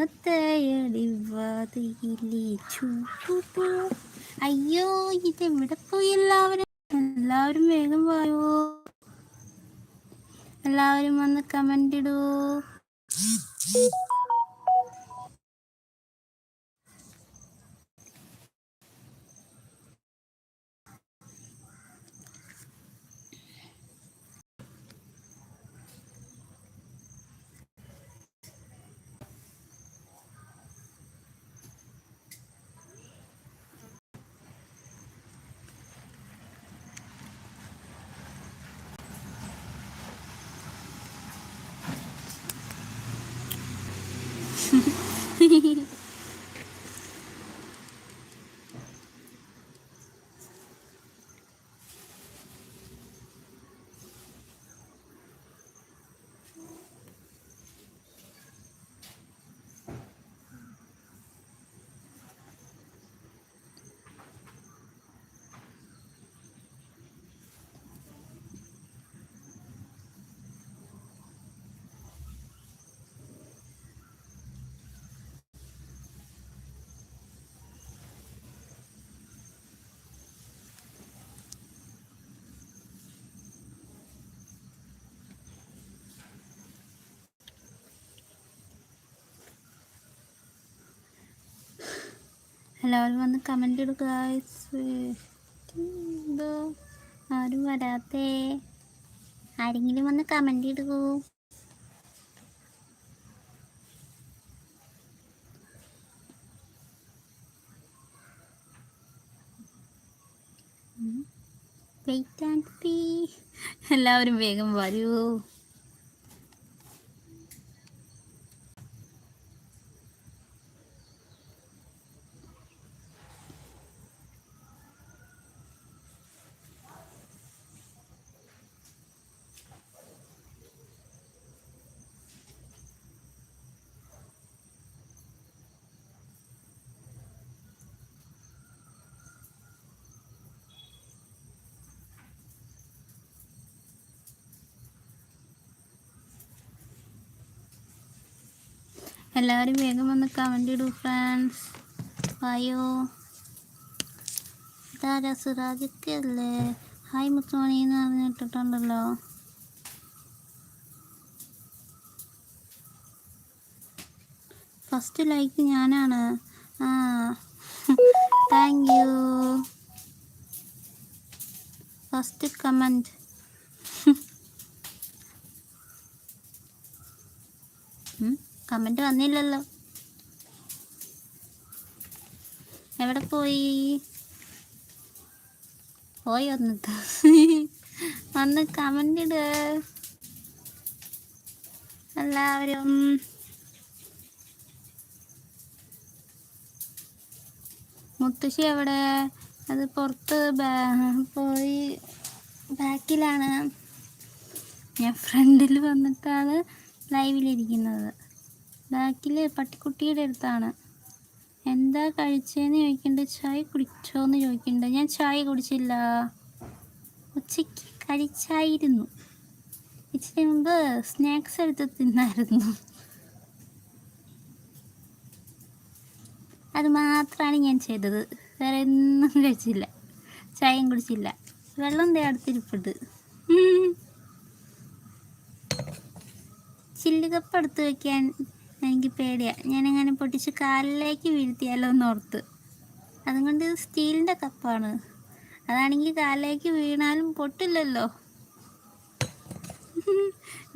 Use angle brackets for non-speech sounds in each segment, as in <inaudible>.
ഒത്തയടി ഇത് എവിടെ അയ്യോ പോയി? എല്ലാവരും എല്ലാവരും വേഗം പോയോ എല്ലാവരും വന്ന് കമന്റ് ഇടൂ. Mm-hmm. <laughs> എല്ലാവരും വന്ന് കമന്റ് ഇടുക. എന്തോ ആരും വരാത്തേ. ആരെങ്കിലും വന്ന് കമന്റ് ഇടുകൂ വെയിറ്റ് ആൻഡ് പീ എല്ലാവരും വേഗം വരൂ. എല്ലാവരും വേഗം വന്ന് കമന്റ് ഇടൂ ഫ്രണ്ട്സ് വായോ. ഇതാരാ സുരാജൊക്കെ അല്ലേ? ഹായ് മുത്തുമണി എന്ന് പറഞ്ഞിട്ടിട്ടുണ്ടല്ലോ ഫസ്റ്റ് ലൈക്ക് ഞാനാണ്. ആ. Thank you first comment comment വന്നില്ലല്ലോ. എവിടെ പോയി? പോയി വന്നിട്ട് വന്ന് കമന്റ് ഇട്. എല്ലാവരും. മുത്തശ്ശി എവിടെ? അത് പുറത്ത് പോയി ബാക്കിലാണ്. ഞാൻ ഫ്രണ്ടിൽ വന്നിട്ടാണ് ലൈവിലിരിക്കുന്നത്. ബാക്കിൽ പട്ടിക്കുട്ടിയുടെ അടുത്താണ്. എന്താ കഴിച്ചതെന്ന് ചോദിക്കുന്നുണ്ട് ചായ കുടിച്ചോ എന്ന് ചോദിക്കുന്നുണ്ട് ഞാൻ ചായ കുടിച്ചില്ല. ഉച്ചയ്ക്ക് കഴിച്ചായിരുന്നു. ഇച്ചിരി മുമ്പ് സ്നാക്സ് എടുത്ത് തിന്നായിരുന്നു. അത് മാത്രമാണ് ഞാൻ ചെയ്തത്. വേറെ ഒന്നും കഴിച്ചില്ല. ചായയും കുടിച്ചില്ല. വെള്ളം ദേ അടുത്തിരിപ്പുണ്ട്. ചില്ലുകപ്പ് ചില്ല് എടുത്ത് വെക്കാൻ എനിക്ക് പേടിയാണ് ഞാനങ്ങനെ പൊട്ടിച്ച് കാലിലേക്ക് വീഴ്ത്തിയാലോ എന്ന് ഓർത്ത്. അതുകൊണ്ട് സ്റ്റീലിന്റെ കപ്പാണ്. അതാണെങ്കിൽ കാലിലേക്ക് വീണാലും പൊട്ടില്ലല്ലോ.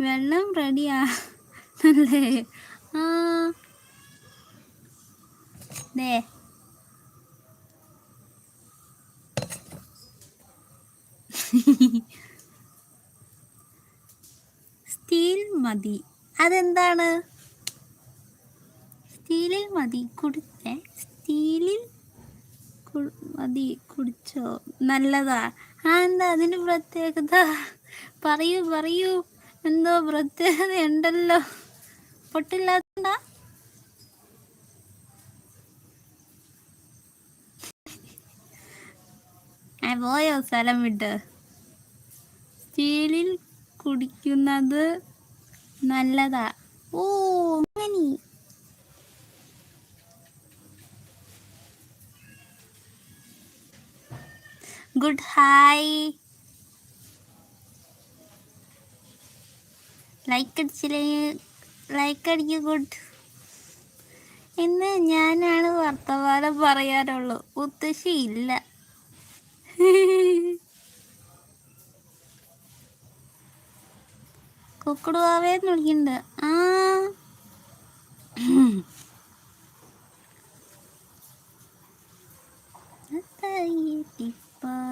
വെള്ളം റെഡിയാ. അല്ലേ ആ. ദേ. സ്റ്റീൽ മതി. അതെന്താണ്? സ്റ്റീലിൽ മതി. കുടിച്ചേ. സ്റ്റീലിൽ മതി. കുടിച്ചോ. നല്ലതാ. ആ എന്താ അതിന് പ്രത്യേകത? പറയൂ പറയൂ. എന്തോ പ്രത്യേകത ഉണ്ടല്ലോ പൊട്ടില്ലാത്ത പോയോ സ്ഥലം വിട്ട്? സ്റ്റീലിൽ കുടിക്കുന്നത് നല്ലതാ. ഓ അങ്ങനെ. ഗുഡ് ഹായ് ലൈക്ക് അടിച്ചില്ലെങ്കിൽ ലൈക്ക് അടിക്കുക ഗുഡ്. ഇന്ന് ഞാനാണ് വർത്തമാനം പറയാനുള്ളു. മുത്തശ്ശി ഇല്ല. കുക്കുടുവാവേന്ന് വിളിക്കുന്നുണ്ട് ആ.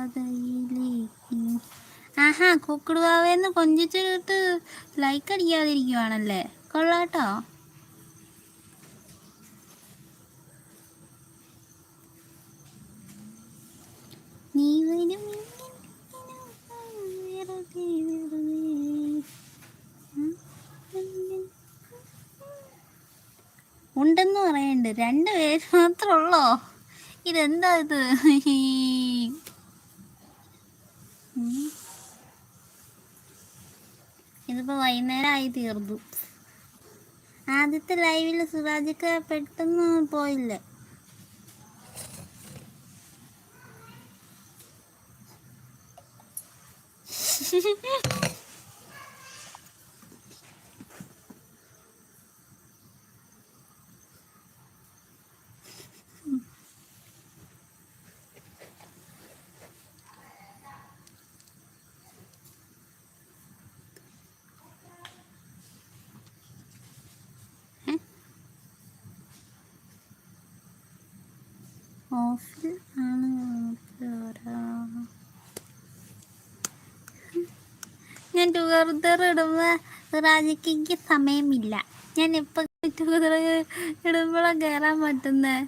പാതയിലേക്ക് ആഹാ കുക്കുടുവാവേന്ന് കൊഞ്ചിച്ചിട്ട് ലൈക്ക് അടിക്കാതിരിക്കുവാണല്ലേ കൊള്ളാട്ടോ. നീ വരും ഉണ്ടെന്ന് പറയണ്ട്. രണ്ട് പേര് മാത്രമുള്ളോ ഇതെന്താ ഇത്? ആയി തീർന്നു. ആദ്യത്തെ ലൈവിൽ സുരാജിക്ക് പെട്ടെന്ന് പോയില്ലേ. <laughs> ഞാൻ ടുഗർദർ ഇടുമ്പോൾ റാജിക്ക് സമയമില്ല. ഞാൻ എപ്പോ ടുഗർ ഇടുമ്പോഴാണ് കയറാൻ പറ്റുന്നത്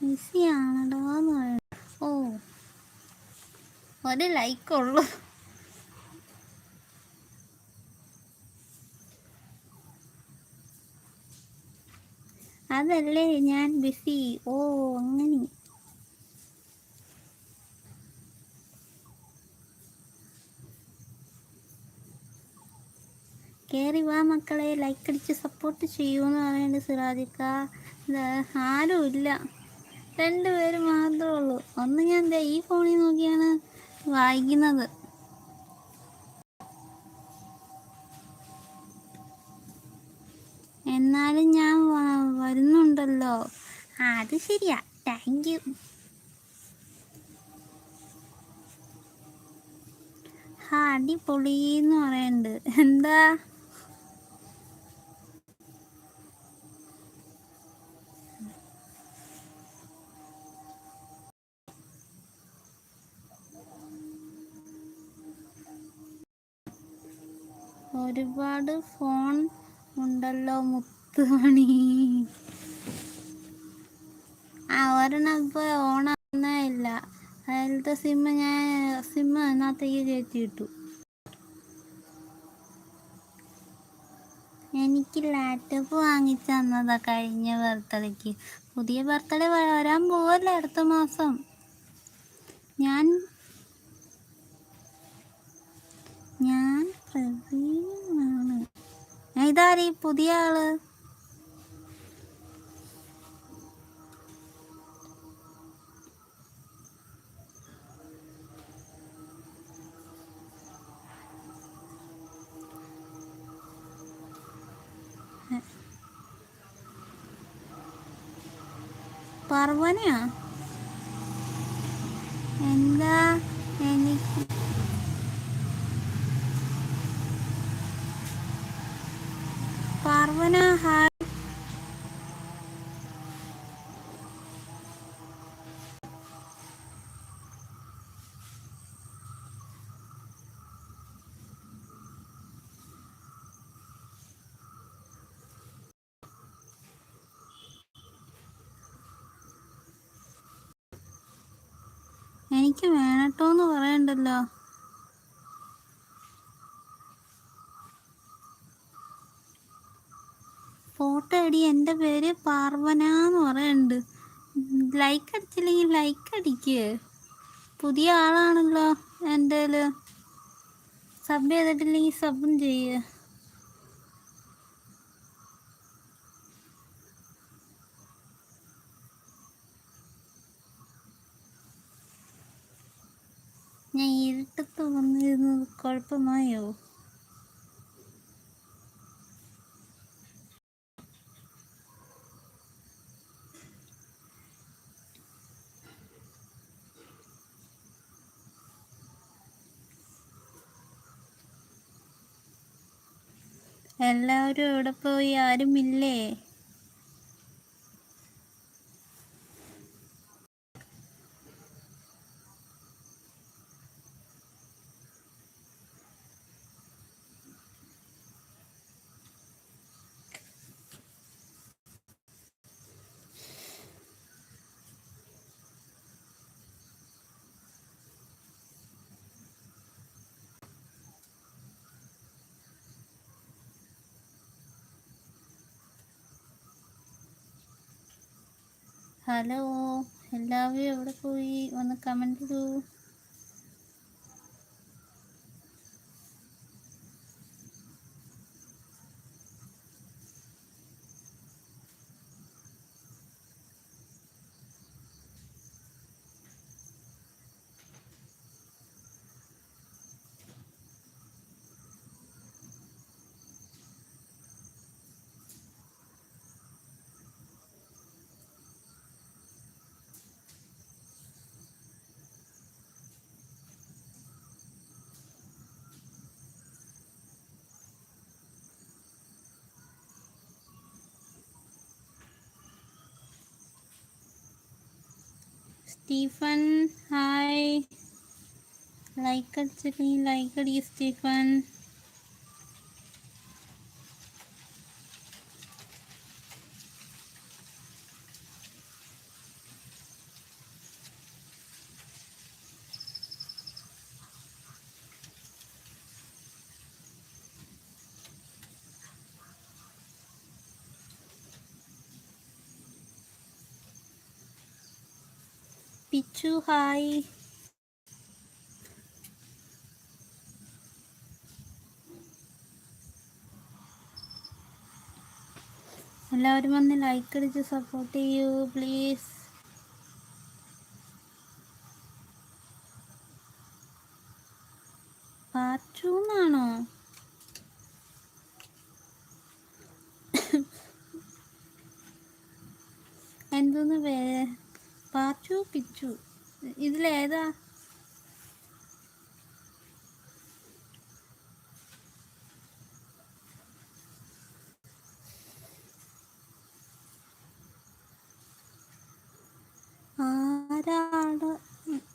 ബിസി ആണല്ലോ എന്ന് പറയണ ഓ ഒരു ലൈക്ക് ഉള്ളു. അതല്ലേ ഞാൻ ബിസി. ഓ അങ്ങനെ. കേറി വാ മക്കളെ ലൈക്ക് അടിച്ച് സപ്പോർട്ട് ചെയ്യൂന്ന് പറയുന്നുണ്ട് സിറാജിക്ക. ആരും ഇല്ല. രണ്ടുപേര് മാത്രമേ ഉള്ളൂ. ഒന്ന് ഞാൻ എന്താ ഈ ഫോണിൽ നോക്കിയാണ് വായിക്കുന്നത്. എന്നാലും ഞാൻ വരുന്നുണ്ടല്ലോ. ആ അത് ശരിയാ. താങ്ക് യു ഹാ അടിപൊളി എന്ന് പറയുന്നുണ്ട്. എന്താ? ഒരുപാട് ഫോൺ ഉണ്ടല്ലോ മുത്തുമണി. ആ ഒരെണ്ണം ഇപ്പോൾ ഓണാകുന്നേ ഇല്ല. അതിലത്തെ സിമ്മ് ഞാൻ സിമ്മ് അതിനകത്തേക്ക് കയറ്റിയിട്ടു എനിക്ക് ലാപ്ടോപ്പ് വാങ്ങിച്ചു തന്നതാ കഴിഞ്ഞ ബർത്ത്ഡേക്ക് പുതിയ ബർത്ത്ഡേ വരാൻ പോവല്ലേ അടുത്ത മാസം. ഞാൻ ഞാൻ ഇതാരീ പുതിയ ആൾ പർവനയാ എന്താ എനിക്ക് പാർവന ഹായ് എനിക്ക് വേണട്ടോന്ന് പറയണ്ടല്ലോ. ഫോട്ടോ അടി എന്റെ പേര് പാർവന എന്ന് പറയുന്നുണ്ട് ലൈക്ക് അടിച്ചില്ലെങ്കിൽ ലൈക്ക് അടിക്ക്. പുതിയ ആളാണല്ലോ എന്റെ സബ് ചെയ്തിട്ടില്ലെങ്കിൽ സബും ചെയ്യ്. കുഴപ്പമായോ? എല്ലാവരും എവിടെ പോയി? ആരുമില്ലേ? ഹലോ എല്ലാവരും എവിടെ പോയി? ഒന്ന് കമന്റ് ഇടൂ. സ്റ്റീഫൻ ഹായ് ലൈക്ക് അടിച്ചിട്ട് ലൈക്ക് അടി high. ഹായ് എല്ലാവരും വന്ന് ലൈക്ക് അടിച്ച് സപ്പോർട്ട് ചെയ്യൂ പ്ലീസ് പാർട്ട് എന്നാണോ എന്തോന്ന് പാർട്ട് പാച്ചു പിച്ചു ഇതിലേതാ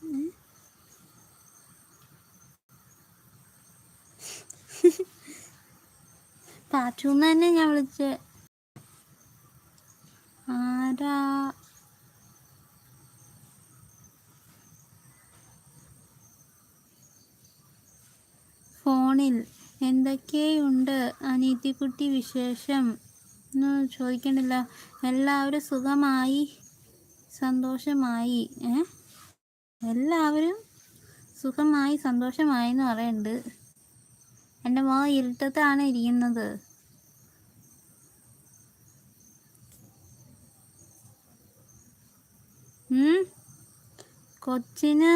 ഉം. തന്നെ ഞാൻ വിളിച്ച ആരാ ഫോണിൽ എന്തൊക്കെയുണ്ട്? അനീതിക്കുട്ടി വിശേഷം. എന്ന് ചോദിക്കണില്ല എല്ലാവരും സുഖമായി? സന്തോഷമായി? ഏ? എല്ലാവരും സുഖമായി സന്തോഷമായി എന്ന് പറയുന്നുണ്ട് എന്റെ മോ ഇരുട്ടത്താണ് ഇരിക്കുന്നത്? കൊച്ചിന്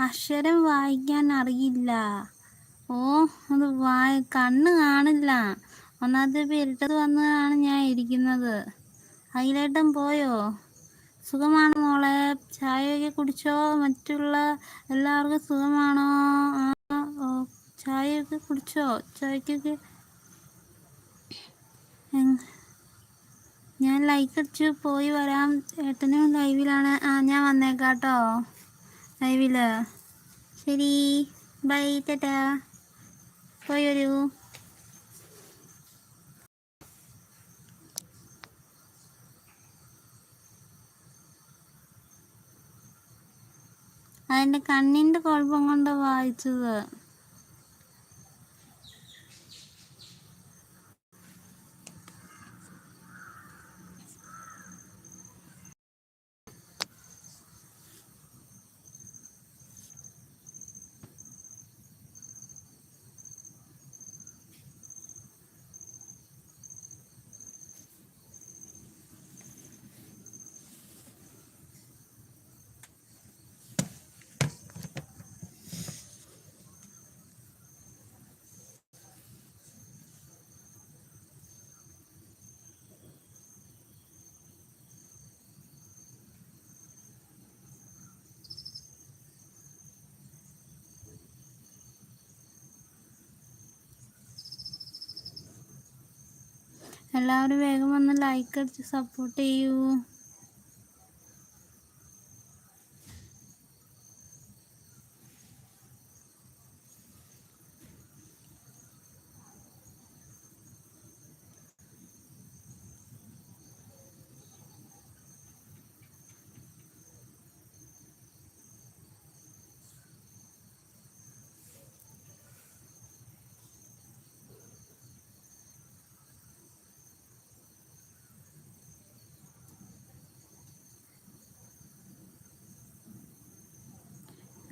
അക്ഷരം വായിക്കാൻ അറിയില്ല. ഓ അത് വായ കണ്ണ് കാണില്ല. ഒന്നാമത്തെ ഇപ്പം ഇരുട്ടത്ത് വന്നതാണ് ഞാൻ ഇരിക്കുന്നത്. ഹൈലൈറ്റം പോയോ? സുഖമാണോ മോളെ? ചായയൊക്കെ കുടിച്ചോ? മറ്റുള്ള എല്ലാവർക്കും സുഖമാണോ? ആ ഓ ചായയൊക്കെ കുടിച്ചോ? ചായക്കൊക്കെ ഞാൻ ലൈക്ക് അടിച്ച്. പോയി വരാം. ഏട്ടനും ലൈവിലാണ് ആ ഞാൻ വന്നേക്കാട്ടോ. ലൈവിൽ ശരി. Bye tata. പോയി വരൂ അതിന്റെ കണ്ണിന്റെ കുഴപ്പം കൊണ്ട് വായിച്ചത്. എല്ലാവരും വേഗം വന്ന് ലൈക്ക് അടിച്ച് സപ്പോർട്ട് ചെയ്യൂ.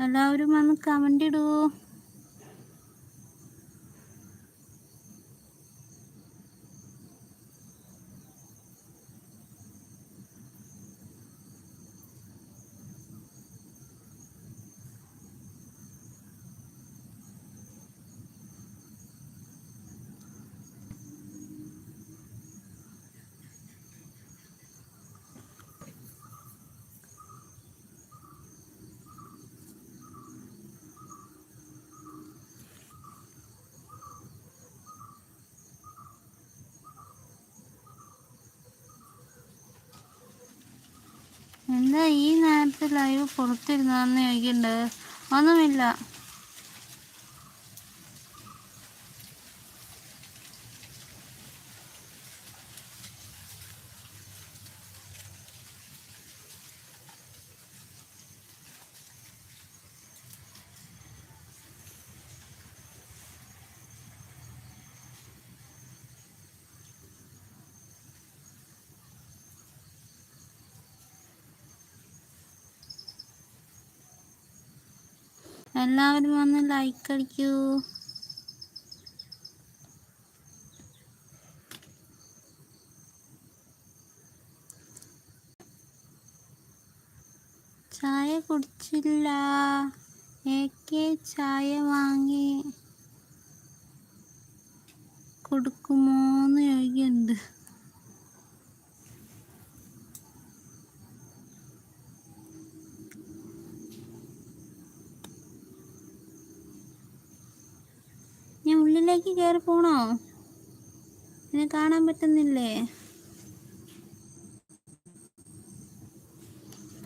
എല്ലാവരും വന്ന് കമന്റ് ഇടൂ. എന്താ ഈ നേരത്തെ ലൈവ് പുറത്തിരുന്നാന്ന് ചോദിക്കണ്ടത് ഒന്നുമില്ല. എല്ലാവരും വന്ന് ലൈക്ക് അടിക്കൂ. ചായ കുടിച്ചില്ല. ഏക്കെ ചായ വാങ്ങി. കൊടുക്കുമോന്ന് ചോദിക്കുന്നുണ്ട് ഞാൻ ഉള്ളിലേക്ക് കയറി പോണോ? എന്നെ കാണാൻ പറ്റുന്നില്ലേ?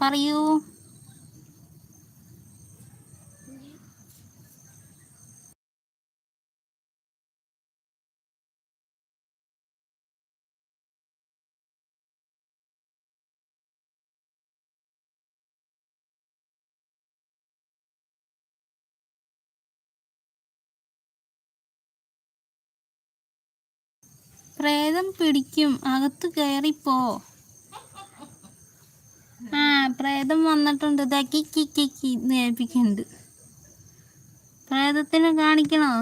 പറയൂ. പ്രേതം പിടിക്കും. അകത്ത് കയറിപ്പോ ആ പ്രേതം വന്നിട്ടുണ്ട്. ഇതാ കിക്കി നേൽപ്പിക്കുന്നുണ്ട് പ്രേതത്തിനെ കാണിക്കണോ?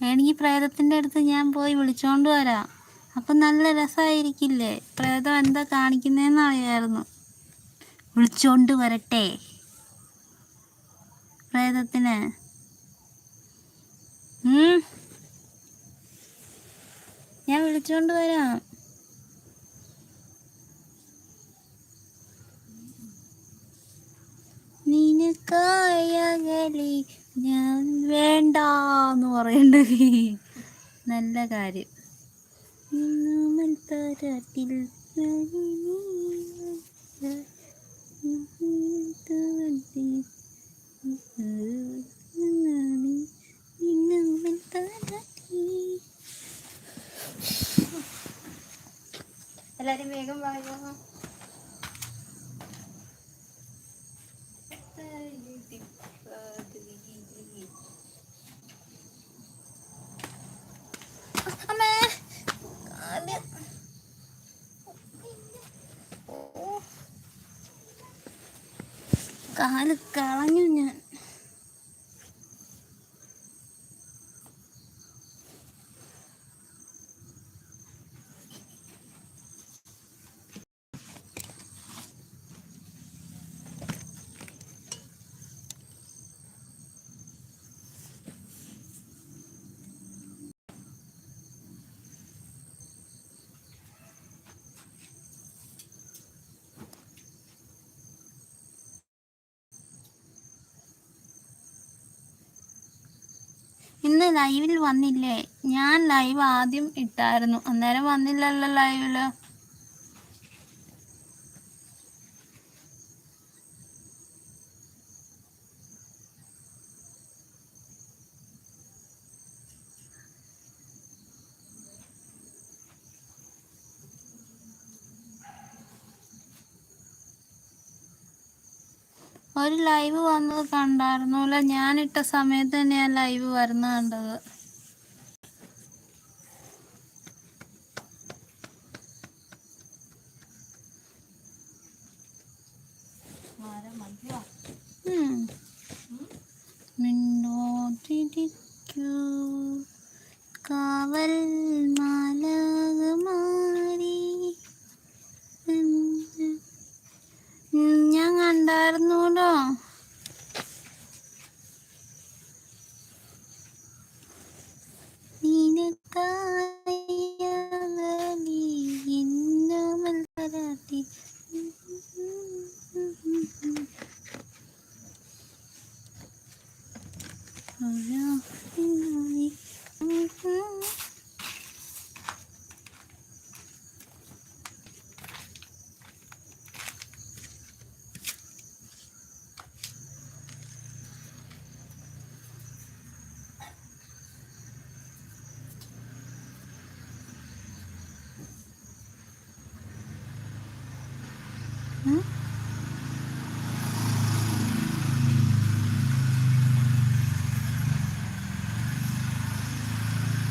എനിക്ക് പ്രേതത്തിന്റെ അടുത്ത് ഞാൻ പോയി വിളിച്ചോണ്ട് വരാം. അപ്പം നല്ല രസമായിരിക്കില്ലേ? പ്രേതം എന്താ കാണിക്കുന്നതെന്ന് അറിയായിരുന്നു. വിളിച്ചോണ്ട് വരട്ടെ. പ്രേതത്തിന്. ഞാൻ വിളിച്ചോണ്ട് വരാം. നിനക്കായകലി ഞാൻ വേണ്ടാന്ന് പറയണ്ട നല്ല കാര്യം എല്ലാരും വേഗം വായോ അമ്മേ കാൽ. ഓ. കാൽ കളഞ്ഞു ഞാൻ. ലൈവിൽ വന്നില്ലേ? ഞാൻ ലൈവ് ആദ്യം ഇട്ടായിരുന്നു. അന്നേരം വന്നില്ലല്ലോ ലൈവിൽ ഒരു ലൈവ് വന്നത് കണ്ടായിരുന്നല്ലോ? ഞാനിട്ട സമയത്ത് തന്നെയാണ് ലൈവ് വരുന്ന കണ്ടത്. കാവൽ മാലകമാരി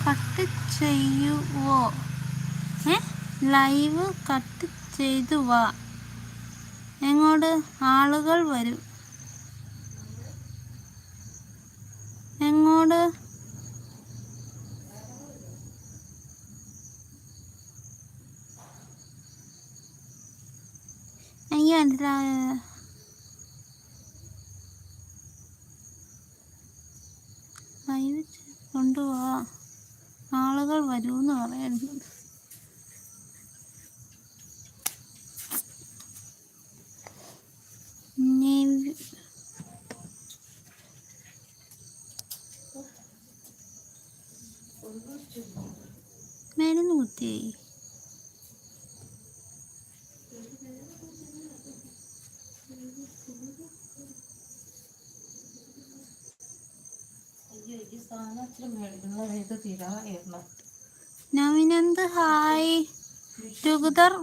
കട്ട് ചെയ്യുവോ? ഏ? ലൈവ് കട്ട് ചെയ്തു വാ എങ്ങോട്ട്? ആളുകൾ വരും. എങ്ങോട്ട് എനിക്ക് മനസ്സിലായ ലൈവ് കൊണ്ടുപോവാ ആളുകൾ വരൂന്ന് പറയുന്നു ഇനി മരുന്ന് കുത്തിയായി അയ്യോ ഈ സാധനം ഇച്ചിരി മേടിക്കുന്നത് ഇത് തീരായിരുന്നു നവിനന്ത് ഹായ്. ടുഗദർ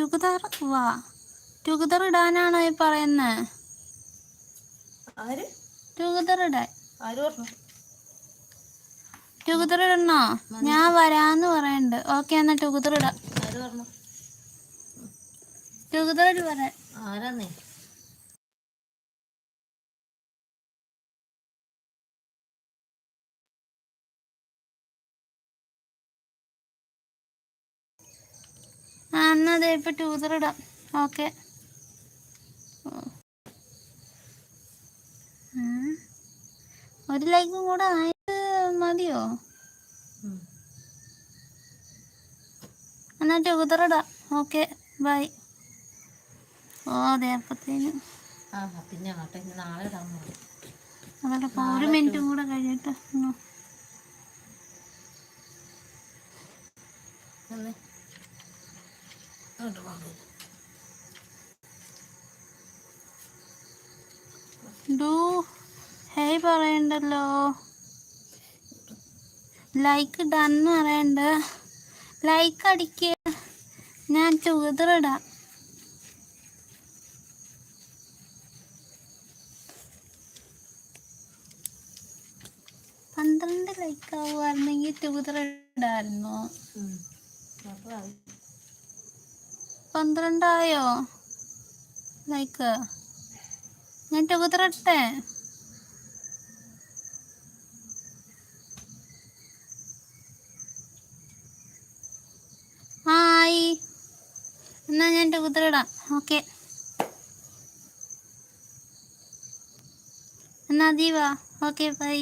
ടുഗദർ വാ. ടുഗദർ ഇടാനാണോ ഈ പറയുന്നത് ടുഗദർ ഇടാൻ. ടുഗദർ ഇടണോ ഞാൻ വരാന്ന് പറയണ്ട്. ഓക്കെ എന്നാ ടുഗദർ ഇടാം ടുഗദർ ആരാന്നേ? ആ എന്നാ അതെ ഇപ്പൊ ഇടാം ഓക്കെ. ഒരു ലൈക്കും കൂടെ ആയിട്ട് മതിയോ. എന്നാ ടുഗദർ ഓക്കെ ബൈ. ഓ അതെ അപ്പത്തേന്. പിന്നെ നാളെ അതല്ല ഒരു മിനിറ്റും കൂടെ കഴിയട്ടെ ഇങ്ങോട്ട് ഹേയ് പറയണ്ടല്ലോ. ലൈക്ക് ഇടാന്ന് പറയണ്ട. ലൈക്ക് അടിക്കുക ഞാൻ ഇടാം. പന്ത്രണ്ട് ലൈക്ക് ആവുമായിരുന്നെങ്കിൽ. അപ്പൊ പന്ത്രണ്ടായോ? ലൈക്ക് ഞാൻ ടുഗദർ ഇട്ടേ ആ ആയി എന്നാ ഞാൻ ഇടാം ഓക്കെ. എന്നാ ദീവാ ഓക്കെ ബൈ.